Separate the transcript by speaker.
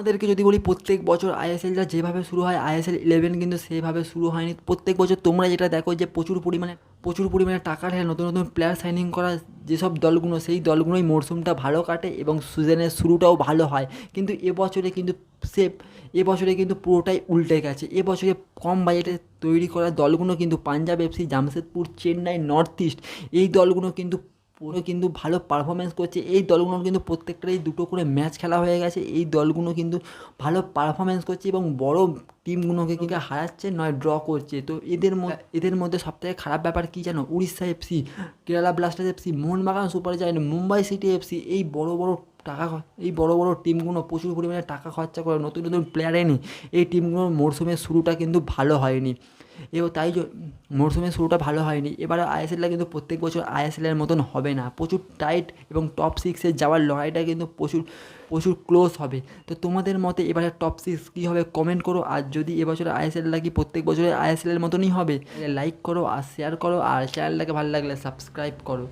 Speaker 1: আমাদেরকে যদি বলি প্রত্যেক বছর আইএসএলটা যেভাবে শুরু হয় আইএসএল ইলেভেন কিন্তু সেভাবে শুরু হয়নি। প্রত্যেক বছর তোমরা যেটা দেখো যে প্রচুর পরিমাণে প্রচুর পরিমাণে টাকা ঢেলে নতুন নতুন প্লেয়ার সাইনিং করা যেসব দলগুলো, সেই দলগুলোই মরশুমটা ভালো কাটে এবং সিজনের শুরুটাও ভালো হয়। কিন্তু এবছরে কিন্তু সে, এবছরে কিন্তু পুরোটাই উল্টে গেছে। এবছরে কম বাজেটে তৈরি করা দলগুলো কিন্তু Punjab FC Jamshedpur, Chennai north east এই দলগুলো কিন্তু পুরো কিন্তু ভালো পারফরমেন্স করছে। এই দলগুলোর কিন্তু প্রত্যেকটারই দুটো করে ম্যাচ খেলা হয়ে গেছে। এই দলগুলো কিন্তু ভালো পারফরমেন্স করছে এবং বড় টিমগুলোকে কিন্তু হারাচ্ছে, নয় ড্র করছে। তো এদের এদের মধ্যে সবথেকে খারাপ ব্যাপার কী জানো? Orissa FC Kerala Blasters FC Mohun Bagan Super Giant Mumbai City FC এই বড় বড় টাকা এই বড় বড় টিমগুলো প্রচুর পরিমাণে টাকা খরচা করে, নতুন নতুন প্লেয়ার এনে এই টিমগুলোর মরশুমের শুরুটা কিন্তু ভালো হয়নি। এবং তাই মরশুমের শুরুটা ভালো হয়নি। এবারে আইএসএলটা কিন্তু প্রত্যেক বছর আইএসএলের মতন হবে না। প্রচুর টাইট এবং টপ সিক্সে যাওয়ার লড়াইটা কিন্তু প্রচুর প্রচুর ক্লোজ হবে। তো তোমাদের মতে এবারে টপ সিক্স কী হবে কমেন্ট করো। আর যদি এবছর আইএসএলটা লাগি প্রত্যেক বছরের আইএসএলের মতনই হবে লাইক করো আর শেয়ার করো। আর চ্যানেলটাকে ভালো লাগলে সাবস্ক্রাইব করো।